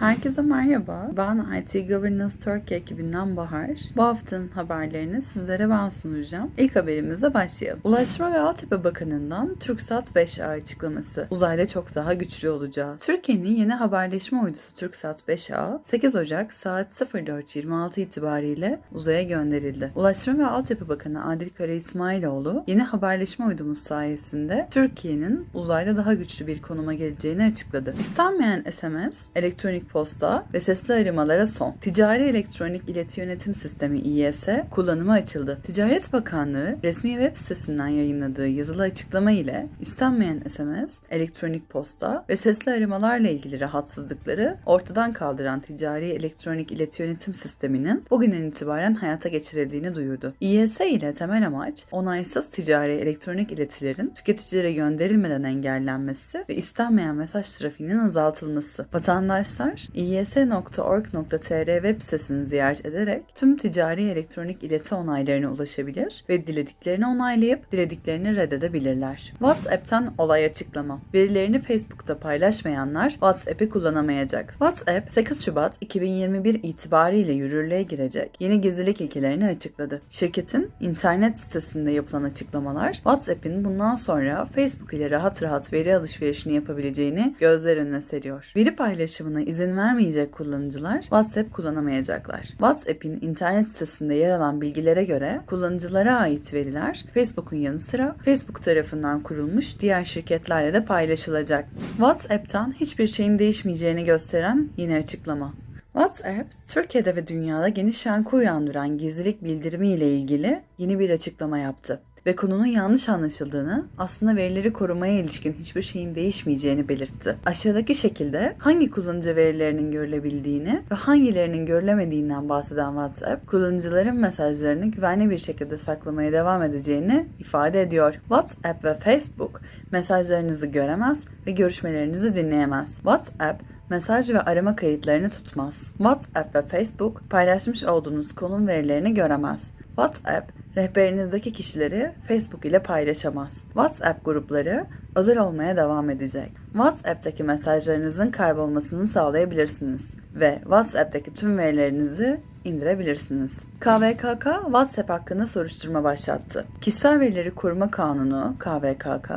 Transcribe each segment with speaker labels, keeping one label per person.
Speaker 1: Herkese merhaba. Ben IT Governance Turkey ekibinden Bahar. Bu haftanın haberlerini sizlere ben sunacağım. İlk haberimizle başlayalım. Ulaştırma ve Altyapı Bakanı'ndan TürkSat 5A açıklaması. Uzayda çok daha güçlü olacağız. Türkiye'nin yeni haberleşme uydusu TürkSat 5A 8 Ocak saat 04.26 itibariyle uzaya gönderildi. Ulaştırma ve Altyapı Bakanı Adil Kara İsmailoğlu yeni haberleşme uydumuz sayesinde Türkiye'nin uzayda daha güçlü bir konuma geleceğini açıkladı. İstenmeyen SMS, elektronik posta ve sesli aramalara son. Ticari Elektronik İleti Yönetim Sistemi İYS kullanıma açıldı. Ticaret Bakanlığı resmi web sitesinden yayınladığı yazılı açıklama ile istenmeyen SMS, elektronik posta ve sesli aramalarla ilgili rahatsızlıkları ortadan kaldıran Ticari Elektronik İleti Yönetim Sistemi'nin bugünden itibaren hayata geçirildiğini duyurdu. İYS ile temel amaç onaysız ticari elektronik iletilerin tüketicilere gönderilmeden engellenmesi ve istenmeyen mesaj trafiğinin azaltılması. Vatandaşlar iys.org.tr web sitesini ziyaret ederek tüm ticari elektronik ileti onaylarına ulaşabilir ve dilediklerini onaylayıp dilediklerini reddedebilirler. WhatsApp'tan olay açıklama. Verilerini Facebook'ta paylaşmayanlar WhatsApp'i kullanamayacak. WhatsApp 8 Şubat 2021 itibariyle yürürlüğe girecek yeni gizlilik ilkelerini açıkladı. Şirketin internet sitesinde yapılan açıklamalar WhatsApp'in bundan sonra Facebook ile rahat rahat veri alışverişini yapabileceğini gözler önüne seriyor. Veri paylaşımına izin vermeyecek kullanıcılar WhatsApp kullanamayacaklar. WhatsApp'in internet sitesinde yer alan bilgilere göre kullanıcılara ait veriler Facebook'un yanı sıra Facebook tarafından kurulmuş diğer şirketlerle de paylaşılacak. WhatsApp'tan hiçbir şeyin değişmeyeceğini gösteren yine açıklama. WhatsApp, Türkiye'de ve dünyada geniş yankı uyandıran gizlilik bildirimi ile ilgili yeni bir açıklama yaptı ve konunun yanlış anlaşıldığını, aslında verileri korumaya ilişkin hiçbir şeyin değişmeyeceğini belirtti. Aşağıdaki şekilde hangi kullanıcı verilerinin görülebildiğini ve hangilerinin görülemediğinden bahseden WhatsApp, kullanıcıların mesajlarını güvenli bir şekilde saklamaya devam edeceğini ifade ediyor. WhatsApp ve Facebook mesajlarınızı göremez ve görüşmelerinizi dinleyemez. WhatsApp mesaj ve arama kayıtlarını tutmaz. WhatsApp ve Facebook paylaşmış olduğunuz konum verilerini göremez. WhatsApp rehberinizdeki kişileri Facebook ile paylaşamaz. WhatsApp grupları özel olmaya devam edecek. WhatsApp'taki mesajlarınızın kaybolmasını sağlayabilirsiniz ve WhatsApp'taki tüm verilerinizi indirebilirsiniz. KVKK WhatsApp hakkında soruşturma başlattı. Kişisel Verileri Koruma Kanunu KVKK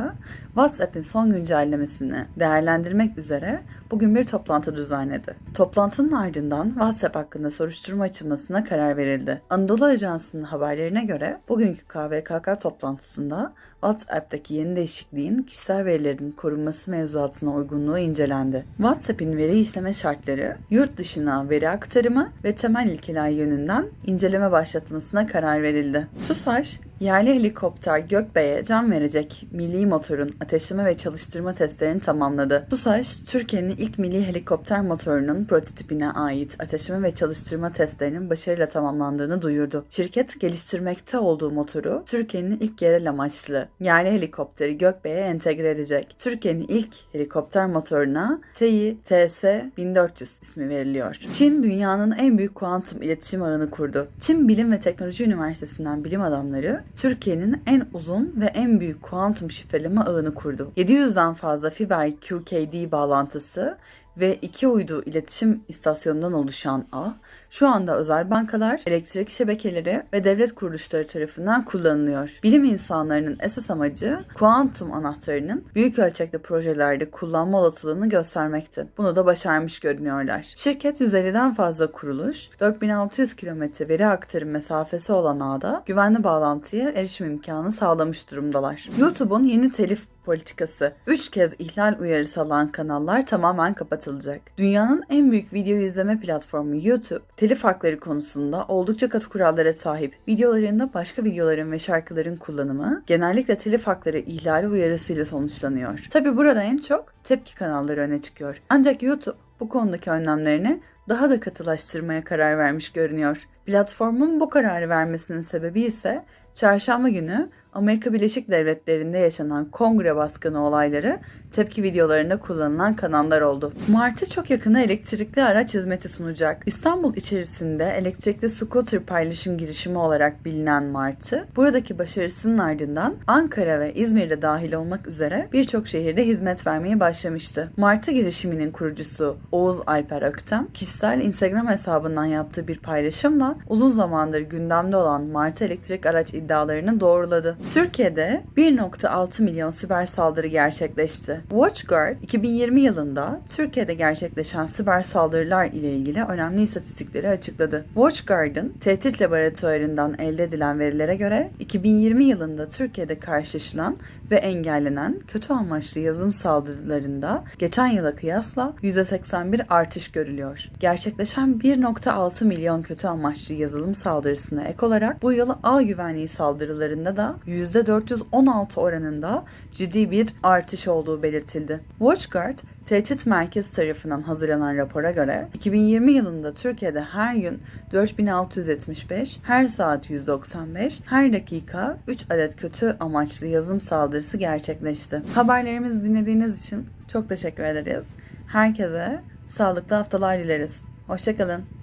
Speaker 1: WhatsApp'in son güncellemesini değerlendirmek üzere bugün bir toplantı düzenledi. Toplantının ardından WhatsApp hakkında soruşturma açılmasına karar verildi. Anadolu Ajansı'nın haberlerine göre bugünkü KVKK toplantısında WhatsApp'taki yeni değişikliğin kişisel verilerin korunması mevzuatına uygunluğu incelendi. WhatsApp'in veri işleme şartları, yurt dışına veri aktarımı ve temel ilkeler yönünden inceleme başlatmasına karar verildi. TUSAŞ, yerli helikopter Gökbey'e can verecek milli motorun ateşleme ve çalıştırma testlerini tamamladı. TUSAŞ, Türkiye'nin ilk milli helikopter motorunun prototipine ait ateşleme ve çalıştırma testlerinin başarıyla tamamlandığını duyurdu. Şirket geliştirmekte olduğu motoru Türkiye'nin ilk yerel amaçlı yerli helikopteri Gökbey'e entegre edecek. Türkiye'nin ilk helikopter motoruna TEİ TS-1400 ismi veriliyor. Çin dünyanın en büyük kuantum iletişim ağını kurdu. Çin Bilim ve Teknoloji Üniversitesi'nden bilim adamları Türkiye'nin en uzun ve en büyük kuantum şifreleme ağını kurdu. 700'den fazla fiber QKD bağlantısı ve iki uydu iletişim istasyonundan oluşan ağ, şu anda özel bankalar, elektrik şebekeleri ve devlet kuruluşları tarafından kullanılıyor. Bilim insanlarının esas amacı kuantum anahtarının büyük ölçekte projelerde kullanma olasılığını göstermekti. Bunu da başarmış görünüyorlar. Şirket 150'den fazla kuruluş, 4600 kilometre veri aktarım mesafesi olan ağda güvenli bağlantıya erişim imkanı sağlamış durumdalar. YouTube'un yeni telif politikası. 3 kez ihlal uyarısı alan kanallar tamamen kapatılacak. Dünyanın en büyük video izleme platformu YouTube, telif hakları konusunda oldukça katı kurallara sahip. Videolarında başka videoların ve şarkıların kullanımı genellikle telif hakları ihlali uyarısıyla sonuçlanıyor. Tabi burada en çok tepki kanalları öne çıkıyor. Ancak YouTube bu konudaki önlemlerini daha da katılaştırmaya karar vermiş görünüyor. Platformun bu kararı vermesinin sebebi ise çarşamba günü Amerika Birleşik Devletleri'nde yaşanan kongre baskını olayları tepki videolarında kullanılan kanallar oldu. Martı çok yakında elektrikli araç hizmeti sunacak. İstanbul içerisinde elektrikli scooter paylaşım girişimi olarak bilinen Martı, buradaki başarısının ardından Ankara ve İzmir'de dahil olmak üzere birçok şehirde hizmet vermeye başlamıştı. Martı girişiminin kurucusu Oğuz Alper Öktem, kişisel Instagram hesabından yaptığı bir paylaşımla uzun zamandır gündemde olan Martı elektrik araç iddialarını doğruladı. Türkiye'de 1.6 milyon siber saldırı gerçekleşti. WatchGuard 2020 yılında Türkiye'de gerçekleşen siber saldırılar ile ilgili önemli istatistikleri açıkladı. WatchGuard'ın tehdit laboratuvarından elde edilen verilere göre 2020 yılında Türkiye'de karşılaşılan ve engellenen kötü amaçlı yazılım saldırılarında geçen yıla kıyasla %81 artış görülüyor. Gerçekleşen 1.6 milyon kötü amaçlı yazılım saldırısına ek olarak bu yıl ağ güvenliği saldırılarında da %416 oranında ciddi bir artış olduğu belirtildi. WatchGuard, Tehdit Merkezi tarafından hazırlanan rapora göre 2020 yılında Türkiye'de her gün 4675, her saat 195, her dakika 3 adet kötü amaçlı yazılım saldırısı gerçekleşti. Haberlerimizi dinlediğiniz için çok teşekkür ederiz. Herkese sağlıklı haftalar dileriz. Hoşçakalın.